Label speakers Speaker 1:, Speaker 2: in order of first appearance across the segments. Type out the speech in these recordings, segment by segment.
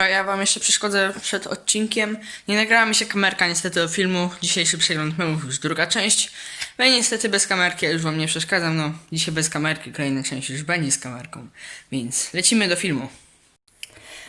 Speaker 1: Ja wam jeszcze przeszkodzę przed odcinkiem. Nie nagrała mi się kamerka niestety do filmu. Dzisiejszy przegląd memów już druga część. No i niestety bez kamerki, ja już wam nie przeszkadzam. No, dzisiaj bez kamerki, kolejna część już będzie z kamerką. Więc lecimy do filmu.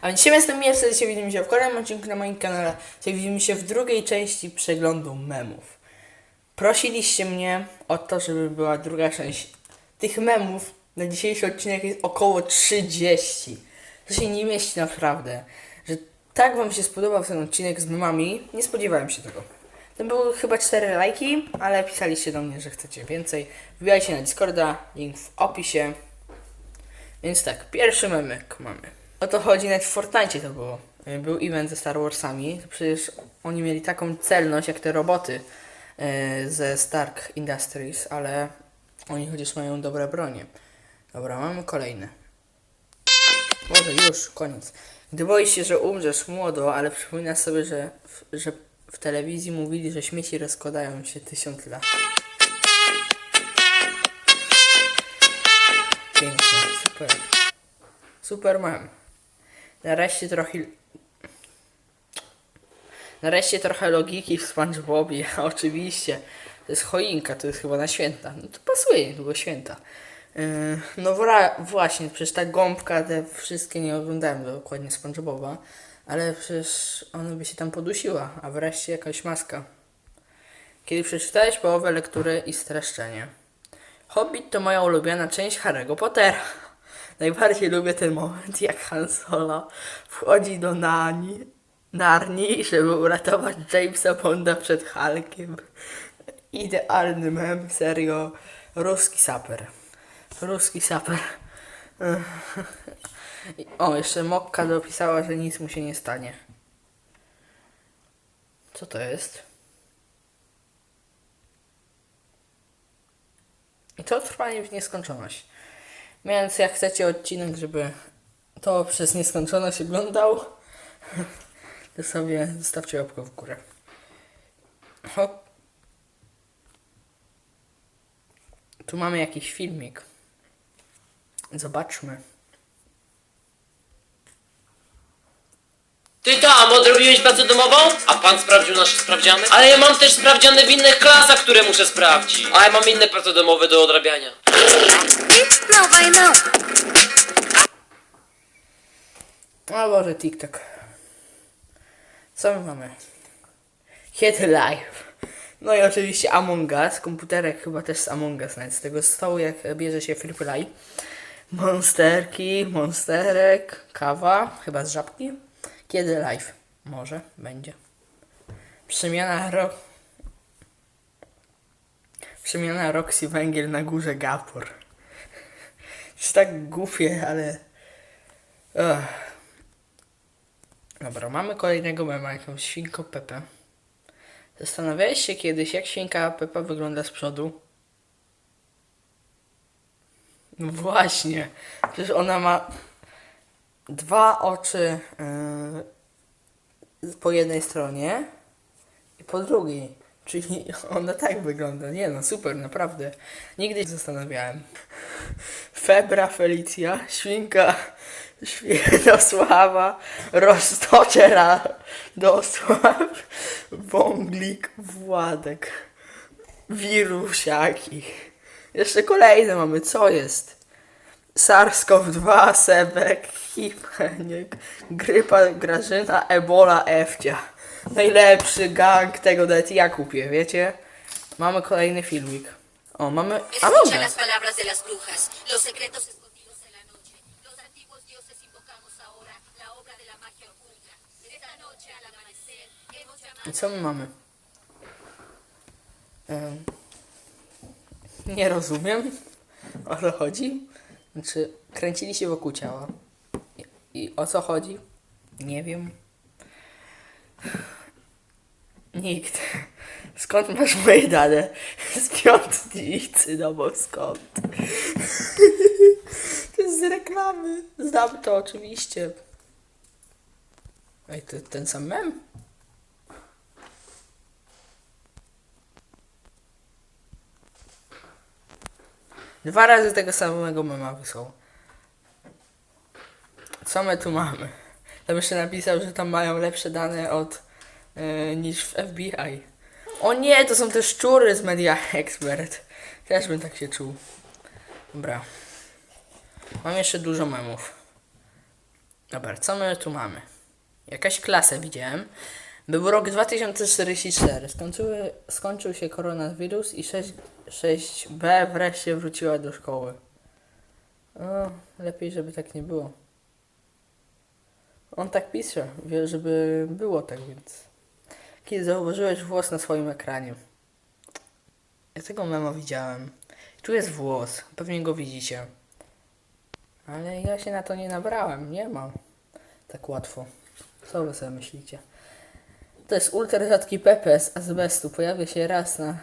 Speaker 1: A więc dzisiaj jestem Mirce, dzisiaj widzimy się w kolejnym odcinku na moim kanale. Dzisiaj widzimy się w drugiej części przeglądu memów. Prosiliście mnie o to, żeby była druga część tych memów. Na dzisiejszy odcinek jest około 30. To się nie mieści naprawdę. Że tak wam się spodobał ten odcinek z memami, nie spodziewałem się tego. To były chyba 4 lajki, ale pisaliście do mnie, że chcecie więcej. Wbijajcie na Discorda, link w opisie. Więc tak, pierwszy memek mamy. O to chodzi, nawet w Fortnite to było. Y, Był event ze Star Warsami. To przecież oni mieli taką celność jak te roboty y, ze Stark Industries, ale oni chociaż mają dobre bronie. Dobra, mamy kolejne. Może już, koniec. Gdy boisz się, że umrzesz młodo, ale przypominasz sobie, że w, że w telewizji mówili, że śmieci rozkładają się tysiąc lat. Pięknie, super. Super mam. Nareszcie trochę... Nareszcie trochę logiki w SpongeBobie, oczywiście. To jest choinka, to jest chyba na święta. No to pasuje, niedługo święta. No właśnie, przecież ta gąbka, te wszystkie nie oglądałem dokładnie SpongeBoba, ale przecież ona by się tam podusiła, a wreszcie jakaś maska. Kiedy przeczytałeś połowę lektury i streszczenie. Hobbit to moja ulubiona część Harry'ego Pottera. Najbardziej lubię ten moment, jak Han Solo wchodzi do Nani, Narni, żeby uratować Jamesa Bonda przed Hulkiem. Idealny mem, serio. Ruski saper. Ruski saper. O, jeszcze Mokka dopisała, że nic mu się nie stanie. Co to jest? I to trwanie w nieskończoność. Więc jak chcecie odcinek, żeby to przez nieskończoność oglądał, to sobie zostawcie łapkę w górę. Hop. Tu mamy jakiś filmik. Zobaczmy.
Speaker 2: Ty tam, odrobiłeś pracę domową? A pan sprawdził nasze sprawdziany? Ale ja mam też sprawdziany w innych klasach, które muszę sprawdzić. A ja mam inne prace domowe do odrabiania.
Speaker 3: No, I know.
Speaker 1: O Boże, TikTok. Co my mamy? Hit Live. No i oczywiście Among Us. Komputerek chyba też z Among Us nawet z tego stołu, jak bierze się Free Play. Monsterki, monsterek, kawa, chyba z żabki. Kiedy live? Może, będzie. Przemiana ro... Przemiana Roxy Węgiel na górze Gapor. Jest tak głupie, ale... Ugh. Dobra, mamy kolejnego mema, jakąś świnką Pepę. Zastanawiałeś się kiedyś, jak świnka Pepa wygląda z przodu? No właśnie, przecież ona ma dwa oczy yy, po jednej stronie i po drugiej. Czyli ona tak wygląda. Nie no, super, naprawdę. Nigdy nie zastanawiałem. Febra Felicja, świnka Świętosława, Roztoczera, Dosław, Wąglik, Władek, Wirusiaki. Jeszcze kolejne mamy, co jest? SARS-CoV-2, Sebek, Hipeniek, Grypa, Grażyna, Ebola, Efcia. Najlepszy gang tego nawet ja kupię, wiecie? Mamy kolejny filmik. O, mamy
Speaker 3: hemos llamado
Speaker 1: I co my mamy? Em, nie rozumiem, o co chodzi. Znaczy, kręcili się wokół ciała. I, I o co chodzi? Nie wiem. Nikt. Skąd masz moje dane? Z piątnicy, no bo skąd? To jest z reklamy. Znam to oczywiście. Ej, to ten sam mem? Dwa razy tego samego mema wysłał. Co my tu mamy? Tam jeszcze napisał, że tam mają lepsze dane od e, niż w FBI. O nie, to są te szczury z Media Expert. Też bym tak się czuł. Dobra. Mam jeszcze dużo memów. Dobra, co my tu mamy? Jakaś klasę widziałem. Był rok 2044. Skończyły, skończył się koronawirus i 6, 6B wreszcie wróciła do szkoły. O, lepiej, żeby tak nie było. On tak pisze, wie, żeby było tak, więc... Kiedy zauważyłeś włos na swoim ekranie? Ja tego memo widziałem. Tu jest włos, pewnie go widzicie. Ale ja się na to nie nabrałem, nie mam. Tak łatwo. Co wy sobie myślicie? To jest ultra rzadki Pepe z azbestu. Pojawia się raz na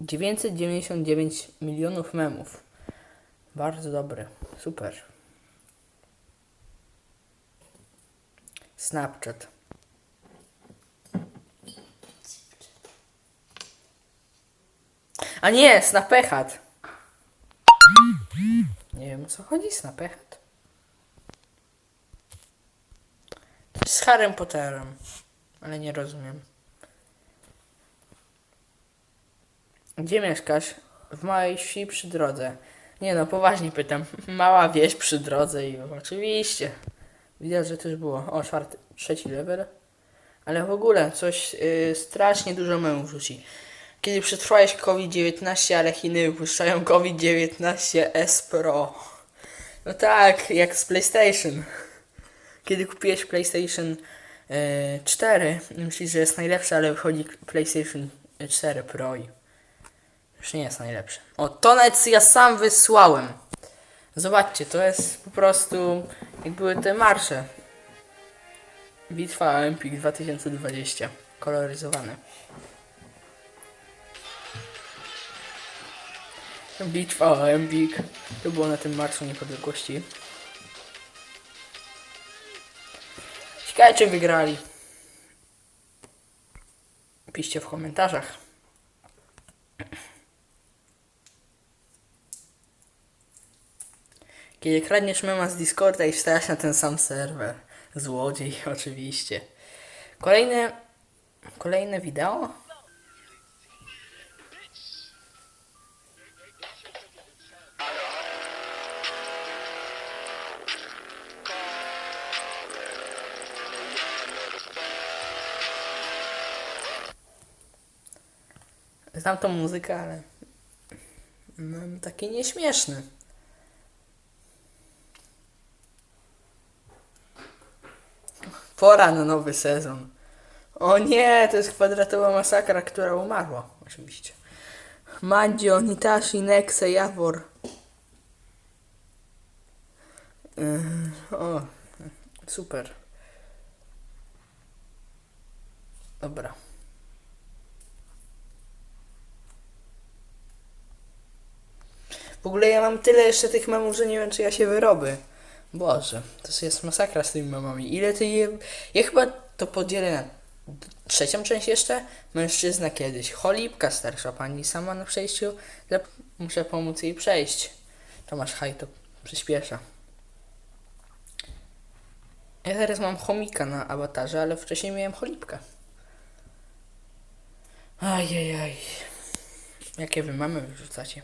Speaker 1: 999 milionów memów. Bardzo dobry. Super. Snapchat. A nie, Snapechat. Nie wiem o co chodzi, Snapechat. Z Harrym Potterem. Ale nie rozumiem. Gdzie mieszkasz? W małej wsi przy drodze. Nie no, poważnie pytam. Mała wieś przy drodze i oczywiście. Widać, że też było. O, czwarty, trzeci level. Ale w ogóle coś yy, strasznie dużo memów rzuci. Kiedy przetrwałeś COVID-19, ale Chiny wypuszczają COVID-19 S Pro. No tak, jak z PlayStation. Kiedy kupiłeś PlayStation 4, myślisz, że jest najlepsze, ale wychodzi PlayStation 4 Pro już nie jest najlepsze. O, to nawet ja sam wysłałem. Zobaczcie, to jest po prostu jak były te marsze. Bitwa Olympic 2020. Koloryzowane. Bitwa Olympic. To było na tym Marszu Niepodległości. Ciekawe czy wygrali. Piszcie w komentarzach. Kiedy kradniesz mema z Discorda i wstajesz na ten sam serwer. Złodziej, oczywiście. Kolejne... Kolejne wideo? Znam tą muzykę, ale... No, taki nieśmieszny. Pora na nowy sezon. O nie, to jest kwadratowa masakra, która umarła. Oczywiście. Madzio, Nitashi, Nexe, Jawor. Yy, o, super. Dobra. W ogóle ja mam tyle jeszcze tych memów, że nie wiem, czy ja się wyrobię. Boże, to jest masakra z tymi memami. Ile ty je... Ja chyba to podzielę na trzecią część jeszcze. Mężczyzna kiedyś. Cholipka starsza pani sama na przejściu. Muszę pomóc jej przejść. Tomasz Haj to przyspiesza. Ja teraz mam chomika na awatarze, ale wcześniej miałem cholipkę. Ajajaj. Jakie wy mamy wyrzucacie?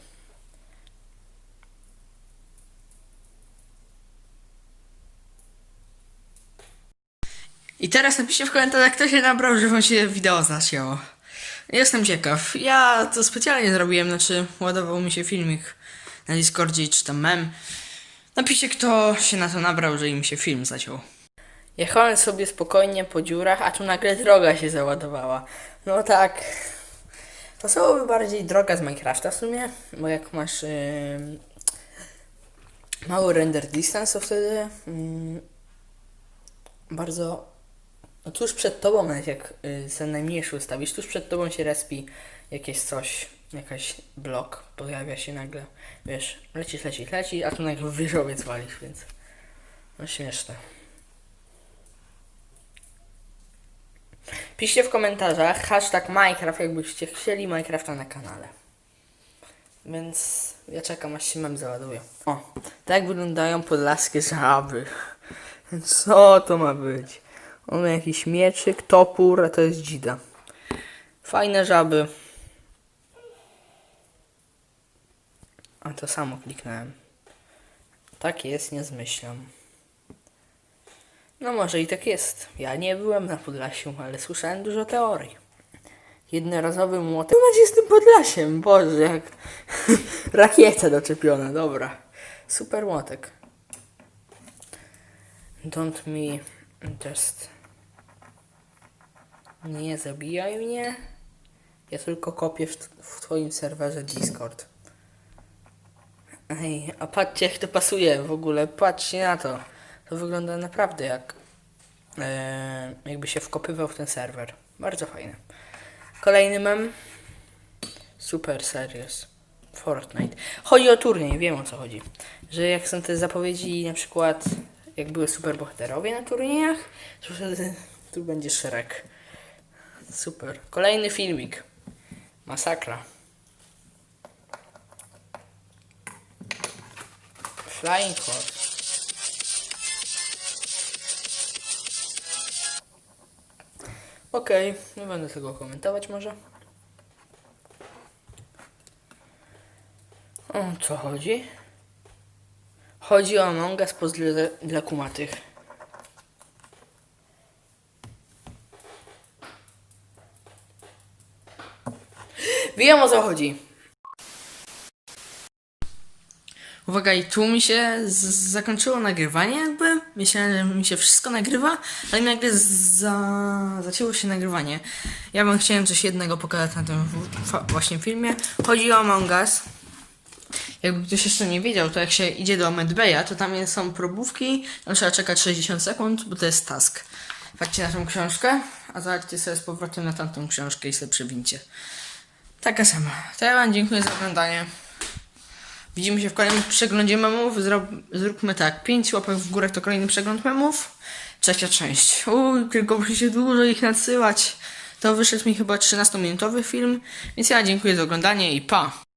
Speaker 1: I teraz napiszcie w komentarzach, kto się nabrał, że wam się wideo zacięło. Jestem ciekaw. Ja to specjalnie zrobiłem, znaczy ładował mi się filmik na Discordzie czy tam mem. Napiszcie, kto się na to nabrał, że im się film zaciął. Jechałem sobie spokojnie po dziurach, a tu nagle droga się załadowała. No tak. Pasowałoby bardziej droga z Minecrafta w sumie, bo jak masz yy, mały render distance, to wtedy yy, bardzo no tuż przed tobą, nawet jak y, ten najmniejszy ustawisz, tuż przed tobą się respi jakieś coś, jakaś blok pojawia się nagle, wiesz, lecisz, lecisz, lecisz, a tu nagle wieżowiec walisz, więc no śmieszne. Piszcie w komentarzach hashtag Minecraft, jakbyście chcieli Minecrafta na kanale. Więc ja czekam aż się mem załaduje. O, tak wyglądają podlaskie żaby. Co to ma być? On ma jakiś mieczyk, topór, a to jest dzida. Fajne żaby. A to samo kliknąłem. Tak jest, nie zmyślam. No może i tak jest. Ja nie byłem na Podlasiu, ale słyszałem dużo teorii. Jednorazowy młotek. Macie z tym Podlasiem? Boże, jak rakieta doczepiona, dobra. Super młotek. Don't me just... Nie zabijaj mnie. Ja tylko kopię w, w twoim serwerze Discord. Ej, a patrzcie jak to pasuje w ogóle. Patrzcie na to. To wygląda naprawdę jak e, jakby się wkopywał w ten serwer. Bardzo fajne. Kolejny mem. Super serious. Fortnite. Chodzi o turniej, wiem o co chodzi. Że jak są te zapowiedzi na przykład jak były superbohaterowie na turniejach, to wtedy tu będzie szereg. Super. Kolejny filmik. Masakra. Flying Horse. Okej, nie będę tego komentować może. O co chodzi? Chodzi o Among Us dla kumatych. Wiem o co chodzi. Uwaga, i tu mi się zakończyło nagrywanie jakby. Myślałem, że mi się wszystko nagrywa, ale mi nagle za... zacięło się nagrywanie. Ja bym chciałem coś jednego pokazać na tym właśnie filmie. Chodzi o Among Us. Jakby ktoś jeszcze nie wiedział, to jak się idzie do Medbaya, to tam są probówki, tam trzeba czekać 60 sekund, bo to jest task. Patrzcie na tą książkę, a zobaczcie sobie z powrotem na tamtą książkę i sobie przewincie. Taka sama. To ja wam dziękuję za oglądanie. Widzimy się w kolejnym przeglądzie memów. Zrob, zróbmy tak. 5 łapek w górę to kolejny przegląd memów. Trzecia część. Uj, tylko musi się dużo ich nadsyłać. To wyszedł mi chyba 13-minutowy film. Więc ja dziękuję za oglądanie i pa!